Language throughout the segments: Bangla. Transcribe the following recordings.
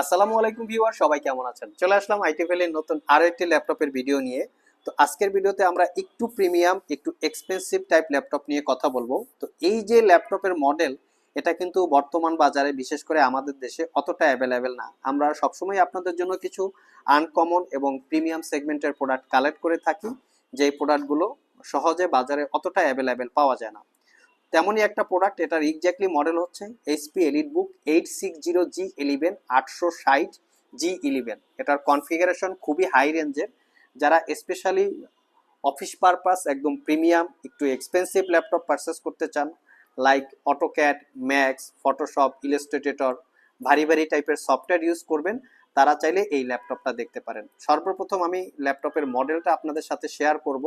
আসসালামু আলাইকুম ভিউয়ার, সবাই কেমন আছেন? চলে আসলাম আইটিভেল এর নতুন আরও একটি ল্যাপটপের ভিডিও নিয়ে। তো আজকের ভিডিওতে আমরা একটু প্রিমিয়াম, একটু এক্সপেন্সিভ টাইপ ল্যাপটপ নিয়ে কথা বলব। তো এই যে ল্যাপটপের মডেল এটা কিন্তু বর্তমান বাজারে, বিশেষ করে আমাদের দেশে, অতটা অ্যাভেলেবেল না। আমরা সবসময় আপনাদের জন্য কিছু আনকমন এবং প্রিমিয়াম সেগমেন্টের প্রোডাক্ট কালেক্ট করে থাকি। যেই প্রোডাক্টগুলো সহজে বাজারে অতটা অ্যাভেলেবেল পাওয়া যায় না। তেমনই একটা প্রোডাক্ট এটার এক্স্যাক্টলি মডেল হচ্ছে HP EliteBook eight six zero G eleven আটশো ষাট জি ইলেভেন এটার কনফিগারেশন খুবই হাই রেঞ্জের যারা স্পেশালি অফিস পারপাস একদম প্রিমিয়াম একটু এক্সপেন্সিভ ল্যাপটপ পারচেস করতে চান like AutoCAD Max Photoshop Illustrator ভারী ভারী টাইপের সফটওয়্যার ইউজ করবেন, তারা চাইলে এই ল্যাপটপটা দেখতে পারেন। সর্বপ্রথম আমি ল্যাপটপের মডেলটা আপনাদের সাথে শেয়ার করব।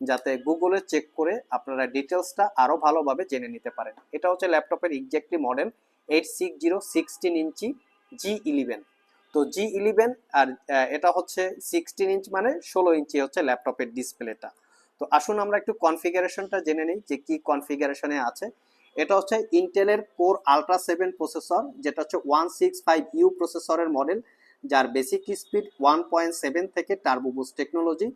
যাতে গুগলে চেক করে আপনারা ডিটেলসটা আরও ভালোভাবে জেনে নিতে পারেন। এটা হচ্ছে ল্যাপটপের exactly model eight six zero sixteen inch G eleven. তো জি ইলেভেন আর এটা হচ্ছে সিক্সটিন ইঞ্চ মানে ষোলো ইঞ্চি হচ্ছে ল্যাপটপের ডিসপ্লেটা। তো আসুন আমরা একটু কনফিগারেশনটা জেনে নিই যে কি কনফিগারেশনে আছে। এটা হচ্ছে ইন্টেলের কোর আলট্রা সেভেন প্রসেসর, যেটা হচ্ছে ওয়ান সিক্স ফাইভ ইউ প্রসেসরের মডেল, যার basic speed one point seven থেকে turbo boost technology.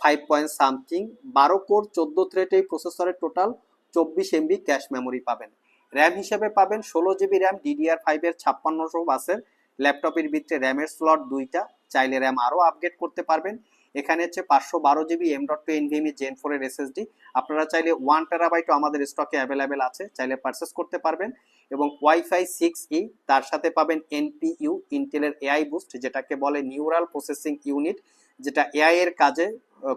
Five point something, বারো কোর চোদ্দ থ্রেড এই প্রসেসরের টোটাল চব্বিশ এমবি ক্যাশ মেমোরি পাবেন। র্যাম হিসেবে পাবেন ষোলো জিবি র্যাম ডিডিআর ফাইভের ছাপ্পান্নশো বাসের ল্যাপটপের ভিতরে র্যামের স্লট দুইটা, চাইলে র্যাম আরও আপগ্রেড করতে পারবেন। এখানে হচ্ছে পাঁচশো বারো GB M dot two NVMe gen ফোরের এসএসডি আপনারা চাইলে ওয়ান টেরাবাইটও আমাদের স্টকে অ্যাভেলেবেল আছে, চাইলে পারচেস করতে পারবেন। এবং ওয়াইফাই সিক্স ই তার সাথে পাবেন এনপিইউ ইন্টেলের এআই বুস্ট যেটাকে বলে নিউরাল প্রসেসিং ইউনিট যেটা এআই এর কাজে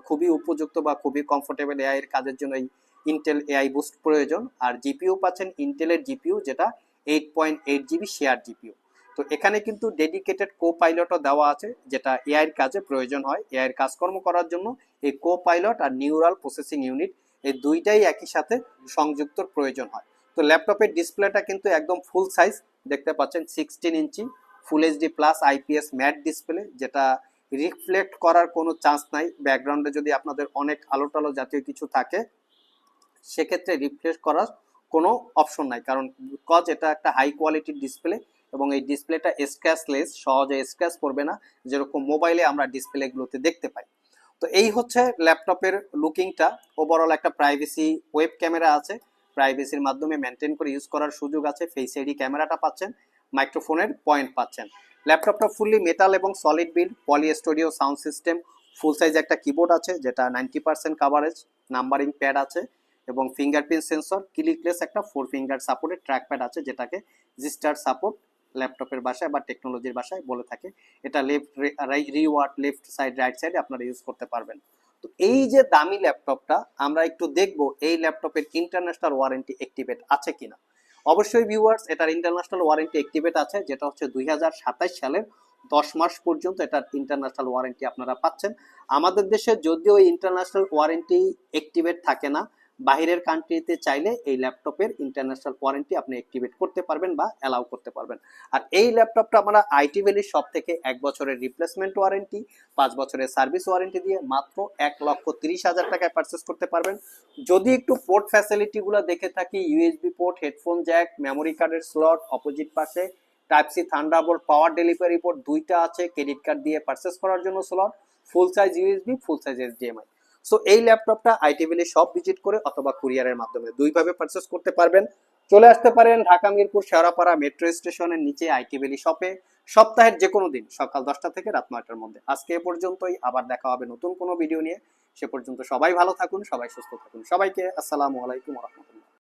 খুবই উপযুক্ত বা খুবই কমফোর্টেবল এআই এর কাজের জন্য এই ইন্টেল এআই বুস্ট প্রয়োজন। আর জিপিইউ পাচ্ছেন ইন্টেলের জিপিইউ যেটা eight point eight GB share GPU তো এখানে কিন্তু ডেডিকেটেড কো পাইলটও দেওয়া আছে, যেটা এআই এর কাজে প্রয়োজন হয়। এআই এর কাজকর্ম করার জন্য এই কো পাইলট আর নিউরাল প্রসেসিং ইউনিট এই দুইটাই একই সাথে সংযুক্তর প্রয়োজন হয়। তো ল্যাপটপের ডিসপ্লেটা কিন্তু একদম ফুল সাইজ দেখতে পাচ্ছেন sixteen inch full HD plus IPS matte display যেটা রিফ্লেক্ট করার কোনো চান্স নাই। ব্যাকগ্রাউন্ডে যদি আপনাদের অনেক আলো টালো জাতীয় কিছু থাকে, সেক্ষেত্রে রিফ্লেক্ট করার কোনো অপশন নাই। কারণ কজ এটা একটা হাই কোয়ালিটির ডিসপ্লে এবং এই ডিসপ্লেটা স্ক্র্যাচলেস সহজে স্ক্র্যাচ করবে না। যেরকম মোবাইলে আমরা ডিসপ্লেগুলোতে দেখতে পাই। তো এই হচ্ছে ল্যাপটপের লুকিংটা ওভারঅল একটা প্রাইভেসি ওয়েব ক্যামেরা আছে। প্রাইভেসির মাধ্যমে মেনটেন করে ইউজ করার সুযোগ আছে। ফেস আইডি ক্যামেরাটা পাচ্ছেন মাইক্রোফোনের পয়েন্ট পাচ্ছেন। ল্যাপটপটা ফুললি মেটাল এবং সলিড বিল্ড পলি studio sound system full size একটা কিবোর্ড আছে, যেটা ninety percent coverage numbering pad আছে, এবং ফিঙ্গারপ্রিন্ট সেন্সর ক্লিকলেস একটা four finger supported trackpad আছে, যেটাকে জিস্টার সাপোর্ট ল্যাপটপের বাসায় বা টেকনোলজির ভাষায় বলে থাকে। এটা left reward left side right সাইডে আপনারা ইউজ করতে পারবেন। তো এই যে দামি ল্যাপটপটা, আমরা একটু দেখব এই ল্যাপটপের ইন্টারন্যাশনাল ওয়ারেন্টি অ্যাক্টিভেট আছে কিনা। অবশ্যই ভিউয়ার্স এটার ইন্টারন্যাশনাল ওয়ারেন্টি অ্যাক্টিভেট আছে, যেটা হচ্ছে দুই সালের দশ মাস পর্যন্ত এটার ইন্টারন্যাশনাল ওয়ারেন্টি আপনারা পাচ্ছেন। আমাদের দেশে যদিও ইন্টারন্যাশনাল ওয়ারেন্টি অ্যাক্টিভেট থাকে না বাইরের কান্ট্রিতে চাইলে এই ল্যাপটপের ইন্টারন্যাশনাল ওয়ারেন্টি আপনি অ্যাক্টিভেট করতে পারবেন বা অ্যালাউ করতে পারবেন। আর এই ল্যাপটপটা আমরা আইটি ভ্যালির সব থেকে এক বছরের রিপ্লেসমেন্ট ওয়ারেন্টি পাঁচ বছরের সার্ভিস ওয়ারেন্টি দিয়ে মাত্র এক লক্ষ তিরিশ হাজার টাকায় পারচেস করতে পারবেন। যদি একটু পোর্ট ফ্যাসিলিটিগুলো দেখে থাকি USB port headphone jack memory কার্ডের স্লট অপোজিট পাশে type C thunderbolt power delivery port দুইটা আছে ক্রেডিট কার্ড দিয়ে পারচেস করার জন্য slot full size USB full size HDMI so এই ল্যাপটপটা আইটিভিলি সব ভিজিট করে অথবা কুরিয়ারের মাধ্যমে দুইভাবে পারচেস করতে পারবেন। চলে আসতে পারেন ঢাকা, মিরপুর, শেওড়াপাড়া মেট্রো স্টেশনের নিচে আইটিভিলি শপে সপ্তাহের যে কোনো দিন, সকাল দশটা থেকে রাত নয়টার মধ্যে। আজকে এ পর্যন্তই, আবার দেখা হবে নতুন কোনো ভিডিও নিয়ে। সে পর্যন্ত সবাই ভালো থাকুন, সবাই সুস্থ থাকুন। সবাইকে আসসালামু আলাইকুম রহমতুল্লাহ।